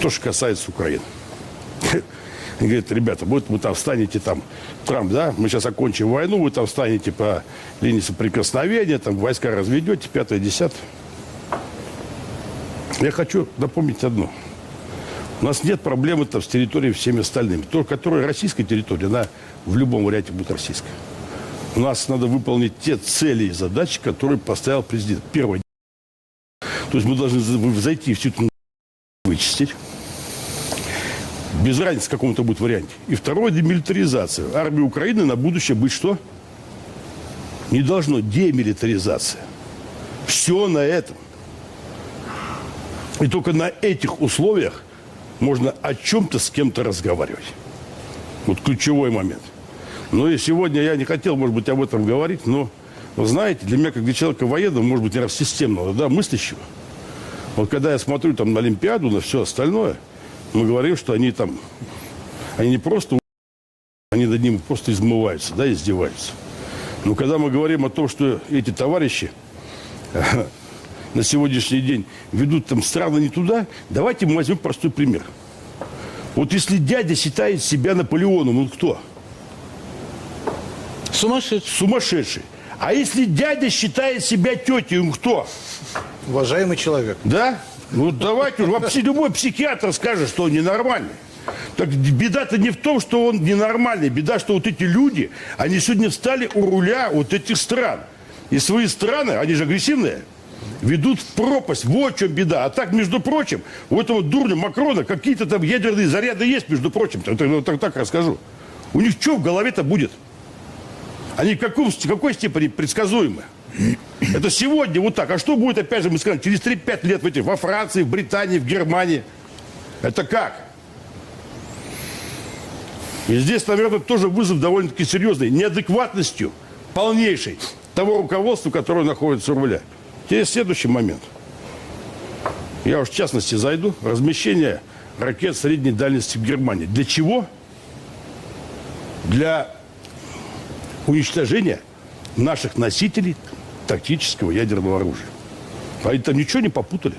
То, что касается Украины. Говорит, ребята, вот вы там встанете там, Трамп, да, мы сейчас окончим войну, вы там встанете по линии соприкосновения, там войска разведете, пятое, десятое. Я хочу напомнить одно. У нас нет проблемы там с территорией всеми остальными. То, которая российская территория, она в любом варианте будет российская. У нас надо выполнить те цели и задачи, которые поставил президент. Первое. То есть мы должны за- зайти всю эту вычистить. Без разницы в каком-то будет варианте. И второе – демилитаризация. Армия Украины на будущее быть что? Не должно. Демилитаризация. Все на этом. И только на этих условиях можно о чем-то с кем-то разговаривать. Вот ключевой момент. Ну и сегодня я не хотел, может быть, об этом говорить, но, знаете, для меня, как для человека военного, может быть, наверное, системного, да, мыслящего, вот когда я смотрю там на Олимпиаду, на все остальное, мы говорим, что они там, они не просто, они над ним просто измываются, да, издеваются. Но когда мы говорим о том, что эти товарищи на сегодняшний день ведут там страны не туда, давайте мы возьмем простой пример. Вот если дядя считает себя Наполеоном, он кто? Сумасшедший. Сумасшедший. А если дядя считает себя тетей, он кто? Уважаемый человек. Да? Ну давайте. Вообще любой психиатр скажет, что он ненормальный. Так беда-то не в том, что он ненормальный. Беда, что вот эти люди, они сегодня встали у руля вот этих стран. И свои страны, они же агрессивные, ведут в пропасть. Вот в чем беда. А так, между прочим, у этого дурня Макрона какие-то там ядерные заряды есть, между прочим. Так, так, так, так расскажу. У них что в голове-то будет? Они в каком, какой степени предсказуемы? Это сегодня вот так. А что будет, опять же, мы скажем, через 3-5 лет в этих, во Франции, в Британии, в Германии? Это как? И здесь, наверное, тоже вызов довольно-таки серьезный. Неадекватностью полнейшей того руководства, которое находится у руля. Теперь следующий момент. Я уж в частности зайду. Размещение ракет средней дальности в Германии. Для чего? Для уничтожения наших носителей тактического ядерного оружия. Они там ничего не попутали.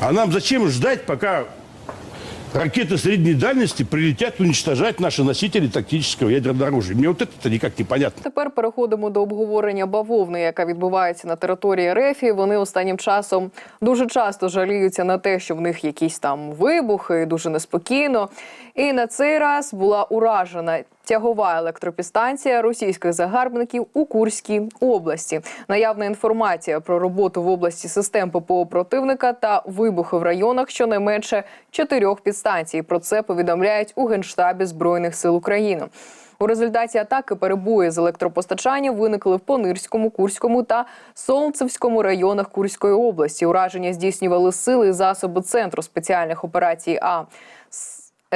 А нам зачем ждать, пока ракеты средней дальности прилетят уничтожать наши носители тактического ядерного оружия? Мне вот это никак не понятно. Тепер переходимо до обговорення бавовни, яка відбувається на території РЕФі. Вони останнім часом дуже часто жаліються на те, що в них якісь там вибухи, дуже неспокійно. І на цей раз була уражена тягова електропідстанція російських загарбників у Курській області. Наявна інформація про роботу в області систем ППО противника та вибухи в районах щонайменше чотирьох підстанцій. Про це повідомляють у генштабі збройних сил України. У результаті атаки перебої з електропостачанням виникли в Понирському, Курському та Солнцевському районах Курської області. Ураження здійснювали сили і засоби центру спеціальних операцій А.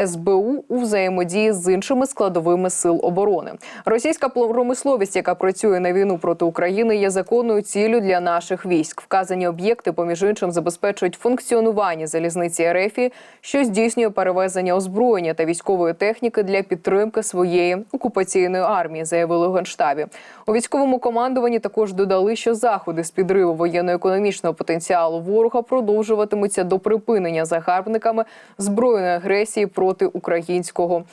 СБУ у взаємодії з іншими складовими сил оборони. Російська промисловість, яка працює на війну проти України, є законною ціллю для наших військ. Вказані об'єкти, поміж іншим, забезпечують функціонування залізниці РФ, що здійснює перевезення озброєння та військової техніки для підтримки своєї окупаційної армії, заявили у генштабі. У військовому командуванні також додали, що заходи з підриву воєнно-економічного потенціалу ворога продовжуватимуться до припинення загарбниками збройної агресії проти українського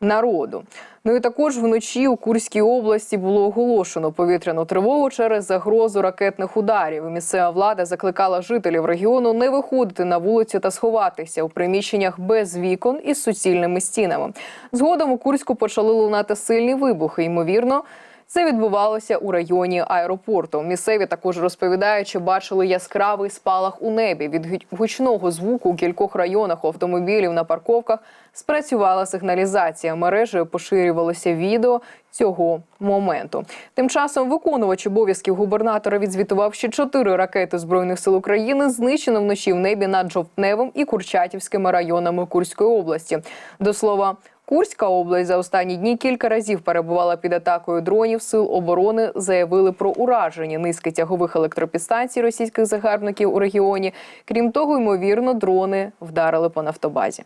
народу. Ну і також вночі у Курській області було оголошено повітряну тривогу через загрозу ракетних ударів. Місцева влада закликала жителів регіону не виходити на вулицю та сховатися у приміщеннях без вікон із суцільними стінами. Згодом у Курську почали лунати сильні вибухи. Ймовірно. Це відбувалося у районі аеропорту. Місцеві також розповідають, що бачили яскравий спалах у небі. Від гучного звуку у кількох районах автомобілів на парковках спрацювала сигналізація. Мережею поширювалося відео цього моменту. Тим часом виконувач обов'язків губернатора відзвітував, що чотири ракети збройних сил України знищено вночі в небі над Жовтневим і Курчатівськими районами Курської області. До слова. Курська область за останні дні кілька разів перебувала під атакою дронів. Сил оборони заявили про ураження низки тягових електропідстанцій російських загарбників у регіоні. Крім того, ймовірно, дрони вдарили по нафтобазі.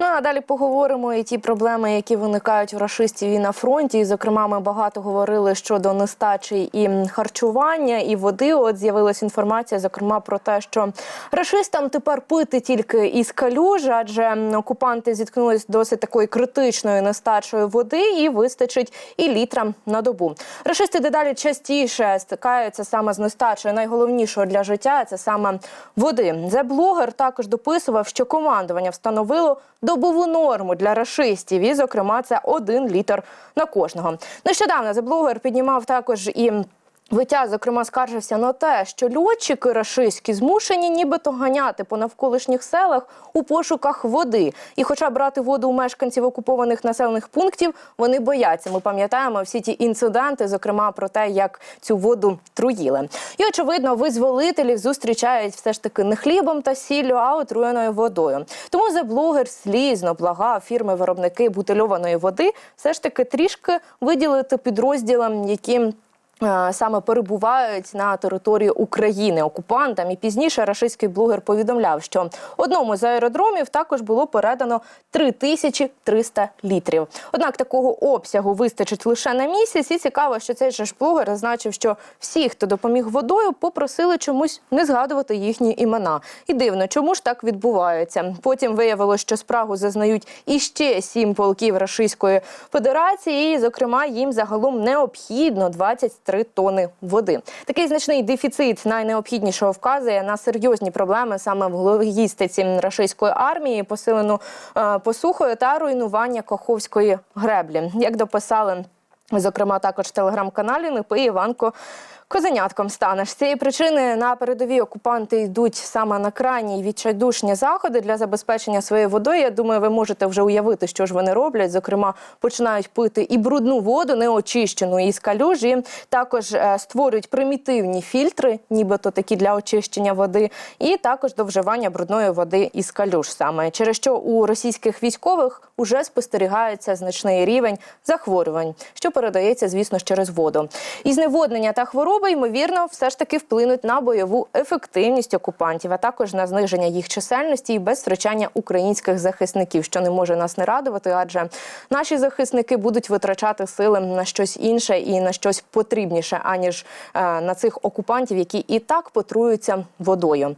Ну а далі поговоримо і ті проблеми, які виникають у рашистів і на фронті. І, зокрема, ми багато говорили щодо нестачі і харчування, і води. От з'явилася інформація, зокрема, про те, що рашистам тепер пити тільки із калюж, адже окупанти зіткнулись досить такою критичною нестачею води, і вистачить і літра на добу. Рашисти дедалі частіше стикаються саме з нестачею найголовнішого для життя це саме води. Зе блогер також дописував, що командування встановило добову норму для рашистів, і, зокрема, це один літр на кожного. Нещодавно заблогер піднімав також і. Витя, зокрема, скаржився на те, що льотчики рашистські змушені нібито ганяти по навколишніх селах у пошуках води. І, хоча брати воду у мешканців окупованих населених пунктів, вони бояться. Ми пам'ятаємо всі ті інциденти, зокрема про те, як цю воду труїли. І очевидно, визволителів зустрічають все ж таки не хлібом та сіллю, а отруєною водою. Тому заблогер слізно благав фірми-виробники бутильованої води все ж таки трішки виділити підрозділам, які саме перебувають на території України окупантам. І пізніше рашистський блогер повідомляв, що одному з аеродромів також було передано 3300 літрів. Однак такого обсягу вистачить лише на місяць. І цікаво, що цей же ж блогер зазначив, що всі, хто допоміг водою, попросили чомусь не згадувати їхні імена. І дивно, чому ж так відбувається? Потім виявилось, що справу зазнають іще сім полків Рашистської Федерації, і, зокрема, їм загалом необхідно 23 тони води. Такий значний дефіцит найнеобхіднішого вказує на серйозні проблеми саме в логістиці рашистської армії, посилену е, посухою та руйнування Каховської греблі. Як дописали Зокрема, також в телеграм-каналі Непи Іванко Козенятком станеш. З цієї причини на передовій окупанти йдуть саме на крайні відчайдушні заходи для забезпечення своєї водою. Я думаю, ви можете вже уявити, що ж вони роблять. Зокрема, починають пити і брудну воду, неочищену із калюжі. Також е, створюють примітивні фільтри, нібито такі для очищення води, і також до вживання брудної води із калюж. Саме через що у російських військових уже спостерігається значний рівень захворювань, що передається, звісно через воду. І зневоднення та хвороби, ймовірно, все ж таки вплинуть на бойову ефективність окупантів, а також на зниження їх чисельності і без втрачання українських захисників, що не може нас не радувати, адже наші захисники будуть витрачати сили на щось інше і на щось потрібніше, аніж е, на цих окупантів, які і так потруються водою.